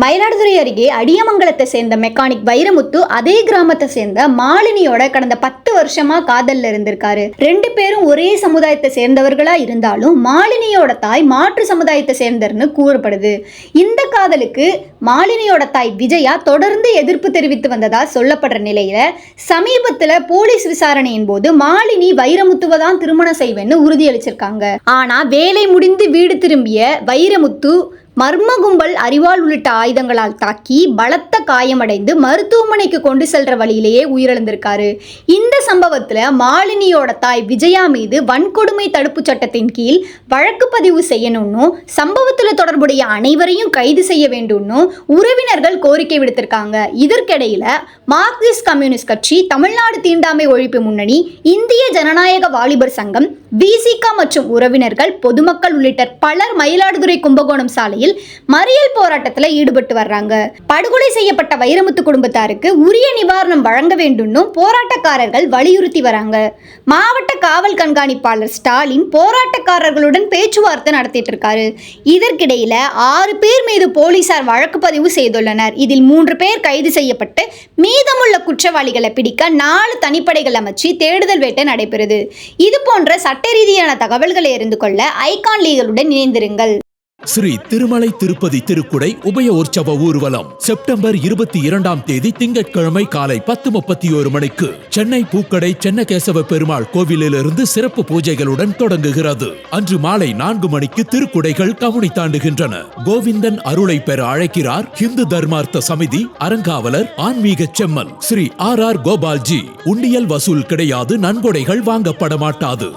மயிலாடுதுறை அருகே அடியமங்கலத்தை சேர்ந்த மெக்கானிக் வைரமுத்து அதே கிராமத்தை சேர்ந்த மாலினியோட கடந்த பத்து வருஷமா காதல்ல இருந்திருக்காரு. ரெண்டு பேரும் ஒரே சமுதாயத்தை சேர்ந்தவர்களா இருந்தாலும் மாலினியோட தாய் மாற்று சமுதாயத்தை சேர்ந்தர்னு கூறப்படுது. இந்த காதலுக்கு மாலினியோட தாய் விஜயா தொடர்ந்து எதிர்ப்பு தெரிவித்து வந்ததா சொல்லப்படுற நிலையில சமீபத்துல போலீஸ் விசாரணையின் போது மாலினி வைரமுத்துவை தான் திருமணம் செய்வேன்னு உறுதியளிச்சிருக்காங்க. ஆனா வேலை முடிந்து வீடு திரும்பிய வைரமுத்து மர்ம கும்பல் அறிவால் உள்ளிட்ட ஆயுதங்களால் தாக்கி பலத்த காயமடைந்து மருத்துவமனைக்கு கொண்டு செல்ற வழியிலேயே உயிரிழந்திருக்காரு. இந்த சம்பவத்துல மாலினியோட தாய் விஜயா மீது வன்கொடுமை தடுப்பு சட்டத்தின் கீழ் வழக்கு பதிவு செய்யணும்னு சம்பவத்துல தொடர்புடைய அனைவரையும் கைது செய்ய வேண்டும்னு உறவினர்கள் கோரிக்கை விடுத்திருக்காங்க. இதற்கிடையில மார்க்சிஸ்ட் கம்யூனிஸ்ட் கட்சி தமிழ்நாடு தீண்டாமை ஒழிப்பு முன்னணி இந்திய ஜனநாயக வாலிபர் சங்கம் விசிகா மற்றும் உறவினர்கள் பொதுமக்கள் உள்ளிட்ட பலர் மயிலாடுதுறை கும்பகோணம் சாலையில் மறியல் போராட்டத்தில் ஈடுபட்டு வர்றாங்க. படுகொலை செய்யப்பட்ட வைரமுத்து குடும்பத்தாருக்கு உரிய நிவாரணம் வழங்க வேண்டும்னு போராட்டக்காரர்கள் வலியுறுத்தி வராங்க. மாவட்ட காவல் கண்காணிப்பாளர் ஸ்டாலின் போராட்டக்காரர்களுடன் பேச்சுவார்த்தை நடத்திட்டு இருக்காரு. இதற்கிடையில ஆறு பேர் மீது போலீசார் வழக்கு பதிவு செய்துள்ளனர். இதில் மூன்று பேர் கைது செய்யப்பட்டு மீதமுள்ள குற்றவாளிகளை பிடிக்க நாலு தனிப்படைகள் அமைச்சு தேடுதல் வேட்டை நடைபெறுது. இது போன்ற சட்ட ரீதியான தகவல்களை அறிந்து கொள்ள ஐகான் லீகளுடன் இணைந்திருங்கள். ஸ்ரீ திருமலை திருப்பதி திருக்குடை உபய உற்சவ ஊர்வலம் செப்டம்பர் இருபத்தி இரண்டாம் தேதி திங்கட்கிழமை காலை பத்து முப்பத்தி ஒரு மணிக்கு சென்னை பூக்கடை சென்னகேசவ பெருமாள் கோவிலிலிருந்து சிறப்பு பூஜைகளுடன் தொடங்குகிறது. அன்று மாலை நான்கு மணிக்கு திருக்குடைகள் கவுனி தாண்டுகின்றன. கோவிந்தன் அருளை பெற அழைக்கிறார் இந்து தர்மார்த்த சமிதி அரங்காவலர் ஆன்மீக செம்மல் ஸ்ரீ ஆர் ஆர் கோபால்ஜி. உண்டியல் வசூல் கிடையாது நன்கொடைகள் வாங்கப்பட மாட்டாது